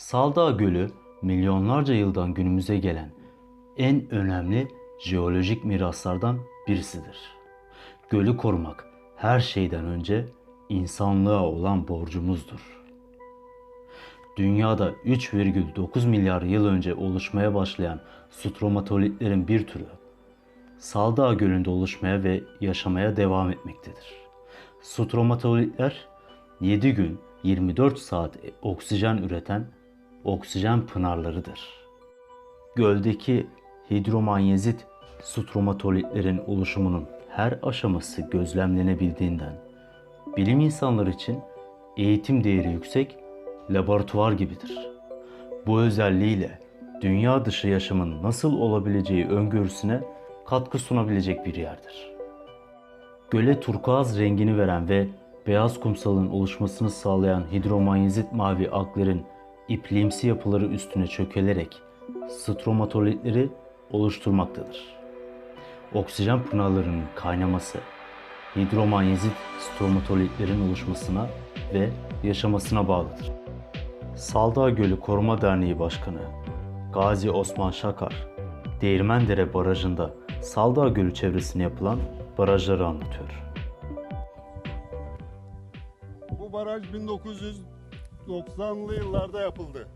Saldağ Gölü milyonlarca yıldan günümüze gelen en önemli jeolojik miraslardan birisidir. Gölü korumak her şeyden önce insanlığa olan borcumuzdur. Dünyada 3,9 milyar yıl önce oluşmaya başlayan stromatolitlerin bir türü Saldağ Gölü'nde oluşmaya ve yaşamaya devam etmektedir. Stromatolitler 7 gün 24 saat oksijen üreten oksijen pınarlarıdır. Göldeki hidromanyezit stromatolitlerin oluşumunun her aşaması gözlemlenebildiğinden bilim insanları için eğitim değeri yüksek laboratuvar gibidir. Bu özelliğiyle dünya dışı yaşamın nasıl olabileceği öngörüsüne katkı sunabilecek bir yerdir. Göle turkuaz rengini veren ve beyaz kumsalın oluşmasını sağlayan hidromanyezit mavi aklerin iplimsi yapıları üstüne çökelerek stromatolitleri oluşturmaktadır. Oksijen pınarlarının kaynaması hidromanyezit stromatolitlerin oluşmasına ve yaşamasına bağlıdır. Saldağ Gölü Koruma Derneği Başkanı Gazi Osman Şakar, Değirmendere Barajı'nda Saldağ Gölü çevresine yapılan barajları anlatıyor. Bu baraj 1990'lı yıllarda yapıldı.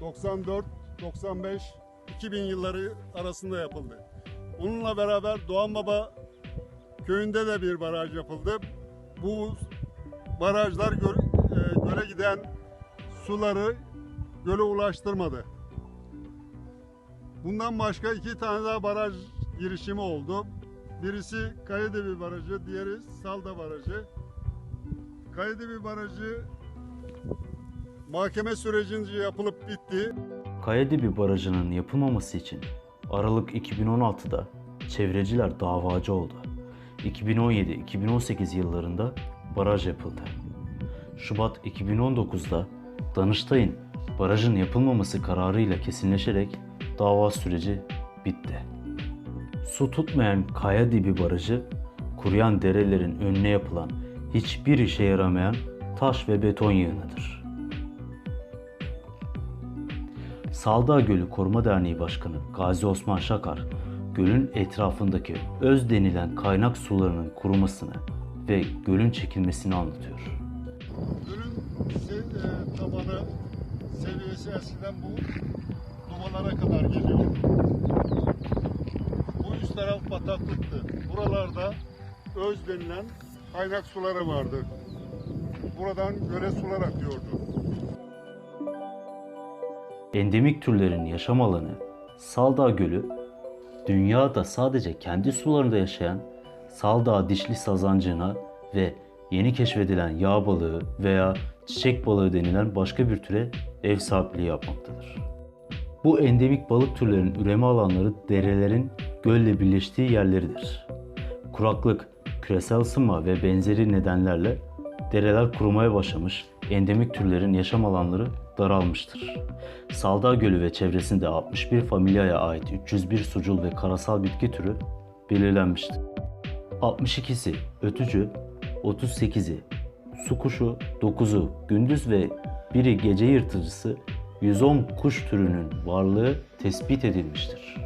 94, 95, 2000 yılları arasında yapıldı. Onunla beraber Doğan Baba köyünde de bir baraj yapıldı. Bu barajlar göl, e, göle giden suları göle ulaştırmadı. Bundan başka iki tane daha baraj girişimi oldu. Birisi Kayadebi Barajı, diğeri Salda Barajı. Kayadebi Barajı mahkeme sürecince yapılıp bitti. Kayadibi Barajı'nın yapılmaması için Aralık 2016'da çevreciler davacı oldu. 2017-2018 yıllarında baraj yapıldı. Şubat 2019'da Danıştay'ın barajın yapılmaması kararıyla kesinleşerek dava süreci bitti. Su tutmayan kaya dibi barajı, kuruyan derelerin önüne yapılan hiçbir işe yaramayan taş ve beton yığınıdır. Saldağ Gölü Koruma Derneği Başkanı Gazi Osman Şakar, gölün etrafındaki öz denilen kaynak sularının kurumasını ve gölün çekilmesini anlatıyor. Gölün e, tabanı seviyesi eskiden bu dumalara kadar geliyor. Bu üst taraf bataklıktı. Buralarda öz denilen kaynak suları vardı. Buradan göle sular akıyordu. Endemik türlerin yaşam alanı Saldağ Gölü, dünyada sadece kendi sularında yaşayan Saldağ dişli sazancığına ve yeni keşfedilen yağ balığı veya çiçek balığı denilen başka bir türe ev sahipliği yapmaktadır. Bu endemik balık türlerinin üreme alanları derelerin gölle birleştiği yerleridir. Kuraklık, küresel ısınma ve benzeri nedenlerle dereler kurumaya başlamış, endemik türlerin yaşam alanları daralmıştır. Saldağ Gölü ve çevresinde 61 familyaya ait 301 sucul ve karasal bitki türü belirlenmiştir. 62'si ötücü, 38'i su kuşu, 9'u gündüz ve biri gece yırtıcısı 110 kuş türünün varlığı tespit edilmiştir.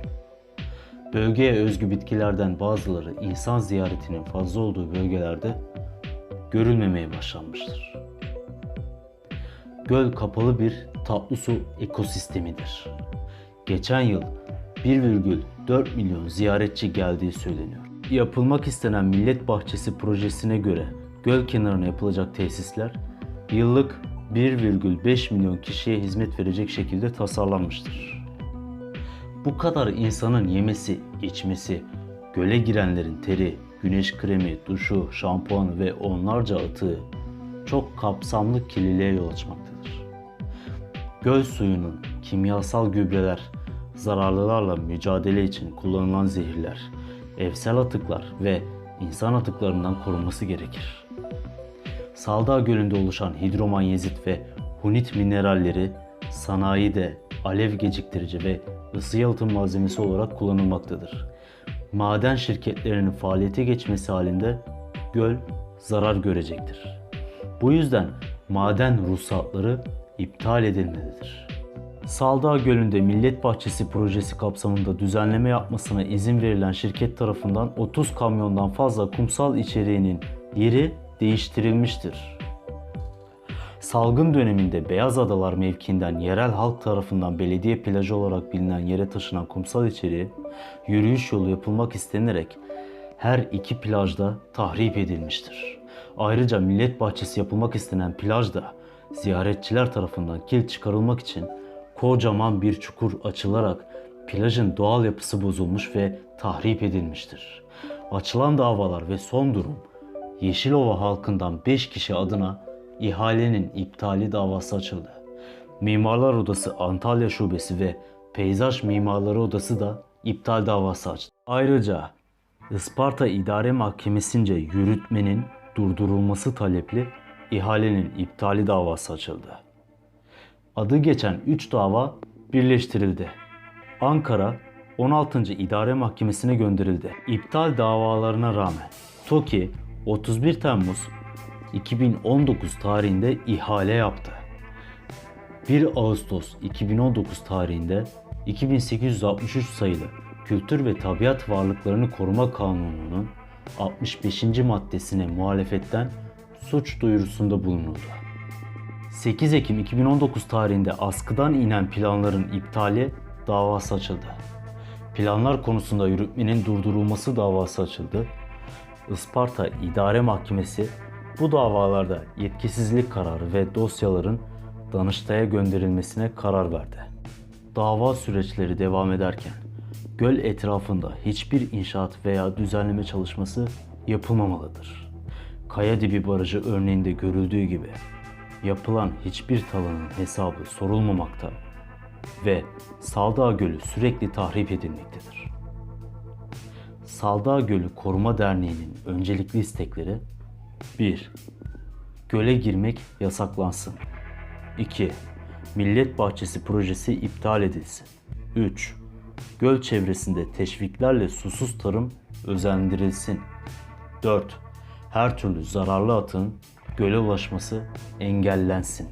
Bölgeye özgü bitkilerden bazıları insan ziyaretinin fazla olduğu bölgelerde görülmemeye başlanmıştır. Göl kapalı bir tatlı su ekosistemidir. Geçen yıl 1,4 milyon ziyaretçi geldiği söyleniyor. Yapılmak istenen Millet Bahçesi projesine göre göl kenarına yapılacak tesisler yıllık 1,5 milyon kişiye hizmet verecek şekilde tasarlanmıştır. Bu kadar insanın yemesi, içmesi, göle girenlerin teri, güneş kremi, duşu, şampuanı ve onlarca atığı çok kapsamlı kirliliğe yol açmaktadır. Göl suyunun kimyasal gübreler, zararlılarla mücadele için kullanılan zehirler, evsel atıklar ve insan atıklarından korunması gerekir. Saldağ Gölü'nde oluşan hidromanyezit ve hunit mineralleri sanayide alev geciktirici ve ısı yalıtım malzemesi olarak kullanılmaktadır. Maden şirketlerinin faaliyete geçmesi halinde göl zarar görecektir. Bu yüzden maden ruhsatları iptal edilmelidir. Saldağ Gölü'nde Millet Bahçesi projesi kapsamında düzenleme yapmasına izin verilen şirket tarafından 30 kamyondan fazla kumsal içeriğinin yeri değiştirilmiştir. Salgın döneminde Beyaz Adalar mevkiinden yerel halk tarafından belediye plajı olarak bilinen yere taşınan kumsal içeriği yürüyüş yolu yapılmak istenerek her iki plajda tahrip edilmiştir. Ayrıca millet bahçesi yapılmak istenen plajda ziyaretçiler tarafından kilit çıkarılmak için kocaman bir çukur açılarak plajın doğal yapısı bozulmuş ve tahrip edilmiştir. Açılan davalar ve son durum Yeşilova halkından 5 kişi adına ihalenin iptali davası açıldı. Mimarlar Odası Antalya Şubesi ve Peyzaj Mimarları Odası da iptal davası açtı. Ayrıca Isparta İdare Mahkemesi'nce yürütmenin durdurulması talepli ihalenin iptali davası açıldı. Adı geçen 3 dava birleştirildi. Ankara 16. İdare Mahkemesi'ne gönderildi. İptal davalarına rağmen TOKİ 31 Temmuz 2019 tarihinde ihale yaptı. 1 Ağustos 2019 tarihinde 2863 sayılı Kültür ve Tabiat Varlıklarını Koruma Kanunu'nun 65. maddesine muhalefetten suç duyurusunda bulunuldu. 8 Ekim 2019 tarihinde askıdan inen planların iptali davası açıldı. Planlar konusunda yürütmenin durdurulması davası açıldı. Isparta İdare Mahkemesi bu davalarda yetkisizlik kararı ve dosyaların Danıştay'a gönderilmesine karar verdi. Dava süreçleri devam ederken göl etrafında hiçbir inşaat veya düzenleme çalışması yapılmamalıdır. Kaya dibi barajı örneğinde görüldüğü gibi yapılan hiçbir talanın hesabı sorulmamakta ve Saldağ Gölü sürekli tahrip edilmektedir. Saldağ Gölü Koruma Derneği'nin öncelikli istekleri 1. Göle girmek yasaklansın. 2. Millet Bahçesi projesi iptal edilsin. 3. Göl çevresinde teşviklerle susuz tarım özendirilsin. 4. Her türlü zararlı atın göle ulaşması engellensin.